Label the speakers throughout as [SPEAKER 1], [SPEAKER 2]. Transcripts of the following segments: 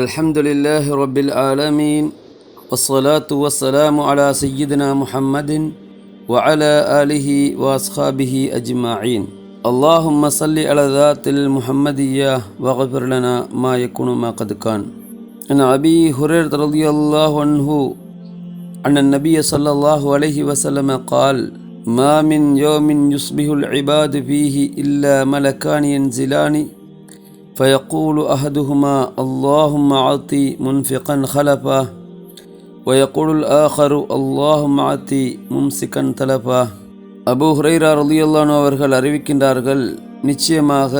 [SPEAKER 1] الحمد لله رب العالمين والصلاة والسلام على سيدنا محمد وعلى آله وأصحابه أجمعين. اللهم صل على ذات المحمدية واغفر لنا ما يكون ما قد كان. عن أبي هريرة رضي الله عنه أن النبي صلى الله عليه وسلم قال ما من يوم يصبح العباد فيه إلا ملكان ينزلان فيقول أحدهما اللهم أعطي منفقا خلفا ويقول الآخر اللهم أعطي ممسكا تلفا அபு ஹுரைரா ரலியல்லானு அவர்கள் அறிவிக்கின்றார்கள் நிச்சயமாக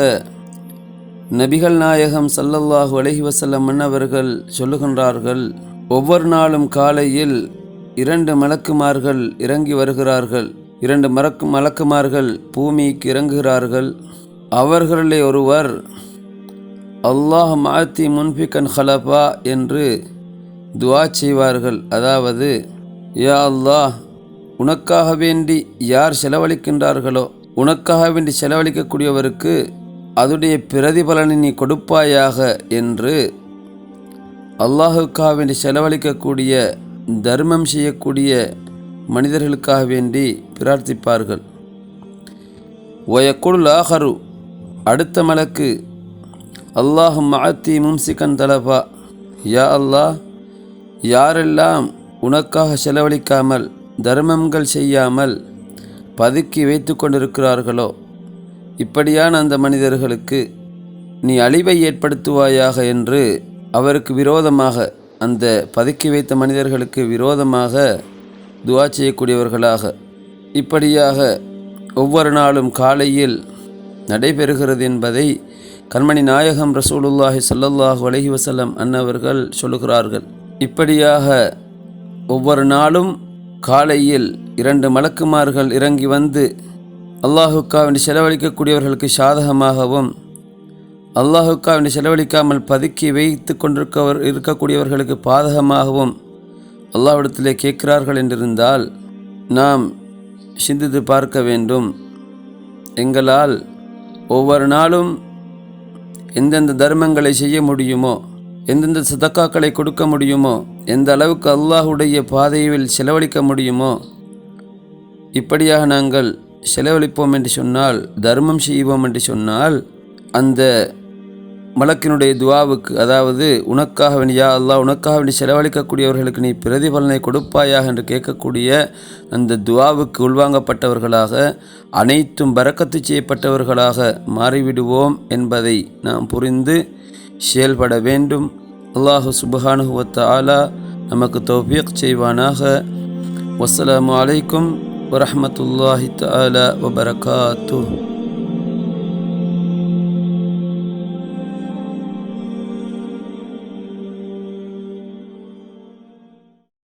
[SPEAKER 1] நபிகள் நாயகம் ஸல்லல்லாஹு அலைஹி வஸல்லம் மன்னவர்கள் சொல்லுகின்றார்கள் ஒவ்வொரு நாளும் காலையில் இரண்டு மலக்குமார்கள் இறங்கி வருகிறார்கள் இரண்டு மறக்கு மலக்குமார்கள் பூமிக்கு இறங்குகிறார்கள் அவர்களிலே ஒருவர் அல்லாஹ் மாத்தி முன்பிகன் ஹலபா என்று துவா செய்வார்கள். அதாவது யா அல்லாஹ் உனக்காக வேண்டி யார் செலவழிக்கின்றார்களோ உனக்காக வேண்டி செலவழிக்கக்கூடியவருக்கு அதுடைய பிரதிபலனை நீ கொடுப்பாயாக என்று அல்லாஹுக்காக வேண்டி செலவழிக்கக்கூடிய தர்மம் செய்யக்கூடிய மனிதர்களுக்காக வேண்டி பிரார்த்திப்பார்கள். ஒயக்குள் ஆஹரு அடுத்த மலக்கு அல்லாஹும் மாத்தி மும்சிகன் தலபா யா அல்லாஹ் யாரெல்லாம் உனக்காக செலவழிக்காமல் தர்மங்கள் செய்யாமல் பதுக்கி வைத்து கொண்டிருக்கிறார்களோ இப்படியான அந்த மனிதர்களுக்கு நீ அழிவை ஏற்படுத்துவாயாக என்று அவருக்கு விரோதமாக அந்த பதுக்கி வைத்த மனிதர்களுக்கு விரோதமாக துவா செய்யக்கூடியவர்களாக. இப்படியாக ஒவ்வொரு நாளும் காலையில் நடைபெறுகிறது என்பதை கண்மணி நாயகம் ரசூலுல்லாஹி சல்லல்லாஹு அலஹி வசல்லம் அன்னவர்கள் சொல்லுகிறார்கள் இப்படியாக ஒவ்வொரு நாளும் காலையில் இரண்டு மலக்குமார்கள் இறங்கி வந்து அல்லாஹுக்கா வேண்டி செலவழிக்கக்கூடியவர்களுக்கு சாதகமாகவும் அல்லாஹுக்கா வேண்டி செலவழிக்காமல் பதுக்கி வைத்து கொண்டிருக்கவர் இருக்கக்கூடியவர்களுக்கு பாதகமாகவும் அல்லாஹ்விடத்திலே கேட்கிறார்கள் என்றிருந்தால் நாம் சிந்தித்து பார்க்க வேண்டும். எங்களால் ஒவ்வொரு நாளும் எந்தெந்த தர்மங்களை செய்ய முடியுமோ எந்தெந்த சதக்காக்களை கொடுக்க முடியுமோ எந்த அளவுக்கு அல்லாஹுடைய பாதையில் செலவழிக்க முடியுமோ இப்படியாக நாங்கள் செலவழிப்போம் என்று சொன்னால் தர்மம் செய்வோம் என்று சொன்னால் அந்த மலக்கினுடைய துவாவுக்கு அதாவது உனக்காக வேண்டியா அல்லாஹ் உனக்காக வேண்டி செலவழிக்கக்கூடியவர்களுக்கு நீ பிரதிபலனை கொடுப்பாயாக என்று கேட்கக்கூடிய அந்த துவாவுக்கு உள்வாங்கப்பட்டவர்களாக அனைத்தும் பறக்கத்து செய்யப்பட்டவர்களாக மாறிவிடுவோம் என்பதை நாம் புரிந்து செயல்பட வேண்டும். அல்லாஹு சுபஹானுவத்த ஆலா நமக்கு தௌஃபீக் செய்வானாக. வசலாம் அலைக்கும் வரஹமத்துல்லாஹி தஆலா வபரகாத்து